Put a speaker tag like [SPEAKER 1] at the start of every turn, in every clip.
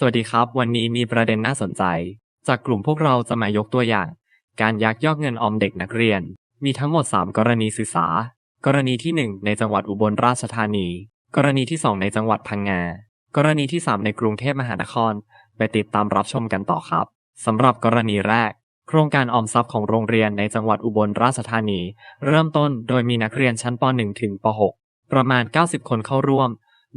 [SPEAKER 1] สวัสดีครับ วันนี้มีประเด็นน่าสนใจ จากกลุ่มพวกเราจะมายกตัวอย่าง การยักยอกเงินออมเด็กนักเรียน มีทั้งหมด 3 กรณีศึกษา กรณีที่ 1 ในจังหวัดอุบลราชธานี กรณีที่ 2 ในจังหวัดพังงา กรณีที่ 3 ในกรุงเทพมหานคร ไปติดตามรับชมกันต่อครับสำหรับกรณีแรก โครงการออมทรัพย์ของโรงเรียนในจังหวัดอุบลราชธานี เริ่มต้นโดยมีนักเรียนชั้นป .1 ถึงป .6 ประมาณ 90 คนเข้าร่วม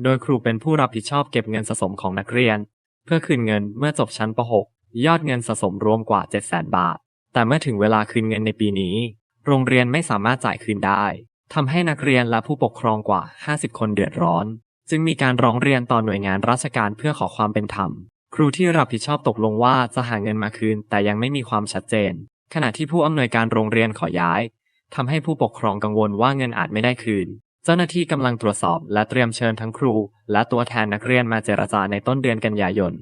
[SPEAKER 1] โดยครูเป็นผู้รับผิดชอบเก็บเงินสะสมของนักเรียน เพื่อคืนเงินเมื่อจบชั้นป .6 ยอดเงินสะสมรวมกว่า 700,000 บาท แต่เมื่อถึงเวลาคืนเงินในปีนี้ โรงเรียนไม่สามารถจ่ายคืนได้ทำให้นักเรียนและผู้ปกครองกว่า 50 คนเดือดร้อน จึงมีการร้องเรียนต่อหน่วยงานราชการเพื่อขอความเป็นธรรม ครูที่รับผิดชอบตกลงว่าจะหาเงินมาคืน แต่ยังไม่มีความชัดเจน ขณะที่ผู้อำนวยการโรงเรียนขอย้ายทำให้ผู้ปกครองกังวลว่าเงินอาจไม่ได้คืน เจ้าหน้าที่กำลังตรวจสอบและเตรียมเชิญทั้งครู และตัวแทนนักเรียนมาเจรจาในต้นเดือนกันยายน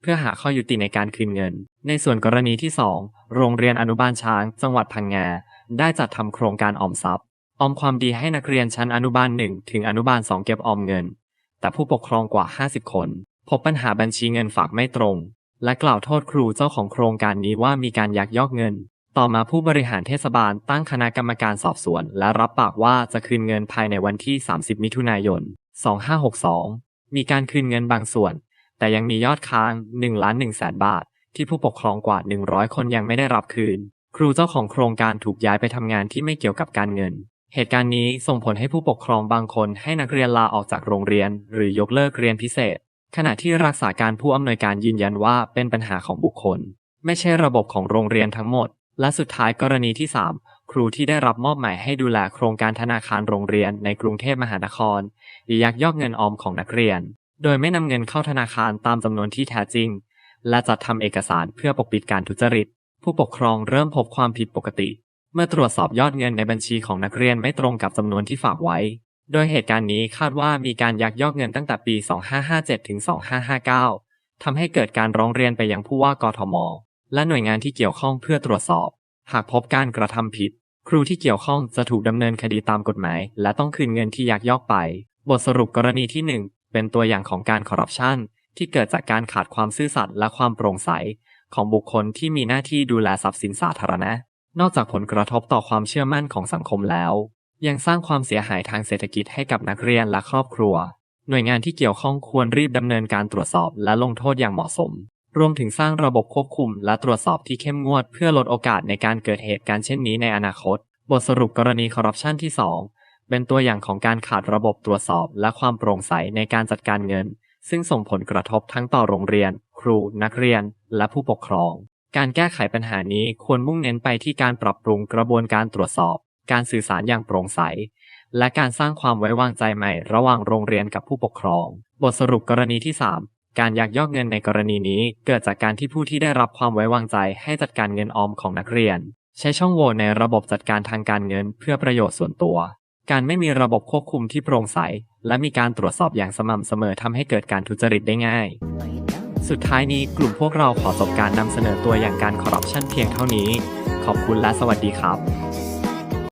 [SPEAKER 1] เพื่อหาข้อยุติในการคืนเงิน ในส่วนกรณีที่ 2 โรงเรียนอนุบาลช้าง จังหวัดพังงา ได้จัดทำโครงการออมทรัพย์ ออมความดีให้นักเรียนชั้นอนุบาล 1 ถึงอนุบาล 2 เก็บออมเงิน แต่ผู้ปกครองกว่า 50 คน พบปัญหาบัญชีเงินฝากไม่ตรง และกล่าวโทษครูเจ้าของโครงการนี้ว่ามีการยักยอกเงิน ต่อมาผู้บริหารเทศบาลตั้งคณะกรรมการสอบสวน และรับปากว่าจะคืนเงินภายในวันที่ 30 มิถุนายน 2562 มีการคืนเงินบางส่วน แต่ยังมียอดค้าง1ล้าน1แสนบาท ที่ผู้ปกครองกว่า 100 คนยังไม่ได้รับคืน ครูเจ้าของโครงการถูกย้ายไปทำงานที่ไม่เกี่ยวกับการเงิน เหตุการณ์นี้ส่งผลให้ผู้ปกครองบางคนให้นักเรียนลาออกจากโรงเรียน หรือยกเลิกเรียนพิเศษ ขณะที่รักษาการผู้อำนวยการยืนยันว่าเป็นปัญหาของบุคคล ไม่ใช่ระบบของโรงเรียนทั้งหมด และสุดท้ายกรณีที่ 3 ครูที่ได้รับมอบหมายให้ดูแลโครงการธนาคารโรงเรียนในกรุงเทพมหานครอยักยอกเงินออมของนักเรียน โดยไม่นำเงินเข้าธนาคารตามจำนวนที่แท้จริง และจัดทำเอกสารเพื่อปกปิดการทุจริต ผู้ปกครองเริ่มพบความผิดปกติ เมื่อตรวจสอบยอดเงินในบัญชีของนักเรียนไม่ตรงกับจำนวนที่ฝากไว้ โดยเหตุการณ์นี้คาดว่ามีการยักยอกเงินตั้งแต่ปี 2557 ถึง 2559ทำให้เกิดการร้องเรียนไปยังผู้ว่ากทม และหน่วยงานที่เกี่ยวข้องเพื่อตรวจสอบ หากพบการกระทำผิด ครูที่เกี่ยวข้องจะถูกดำเนินคดีตามกฎหมาย และต้องคืนเงินที่ยักยอกไป บทสรุปกรณีที่ 1 เป็นตัวอย่างของการคอร์รัปชันที่เกิดจากการขาดความซื่อสัตย์และความโปร่งใส ของบุคคลที่มีหน้าที่ดูแลทรัพย์สินสาธารณะ นอกจากผลกระทบต่อความเชื่อมั่นของสังคมแล้ว ยังสร้างความเสียหายทางเศรษฐกิจให้กับนักเรียนและครอบครัว หน่วยงานที่เกี่ยวข้องควรรีบดำเนินการตรวจสอบและลงโทษอย่างเหมาะสม รวมถึงสร้างระบบควบคุมและตรวจสอบที่เข้มงวดเพื่อลดโอกาสในการเกิดเหตุการณ์เช่นนี้ในอนาคต บทสรุปกรณีคอร์รัปชันที่ 2 เป็นตัวอย่างของการขาดระบบตรวจสอบและความโปร่งใสในการจัดการเงิน ซึ่งส่งผลกระทบทั้งต่อโรงเรียน ครู นักเรียน และผู้ปกครอง การแก้ไขปัญหานี้ควรมุ่งเน้นไปที่การปรับปรุงกระบวนการตรวจสอบ การสื่อสารอย่างโปร่งใส และการสร้างความไว้วางใจใหม่ ระหว่างโรงเรียนกับผู้ปกครอง บทสรุปกรณีที่ 3 การยักยอกเงินในกรณีนี้เกิดจากการที่ผู้ที่ได้รับความไว้วางใจให้จัดการเงินออมของนักเรียน ใช้ช่องโหว่ในระบบจัดการทางการเงินเพื่อประโยชน์ส่วนตัว การไม่มีระบบควบคุมที่โปร่งใส และมีการตรวจสอบอย่างสม่ำเสมอทำให้เกิดการทุจริตได้ง่าย สุดท้ายนี้กลุ่มพวกเราขอจบการนำเสนอตัวอย่างการคอร์รัปชันเพียงเท่านี้ ขอบคุณและสวัสดีครับ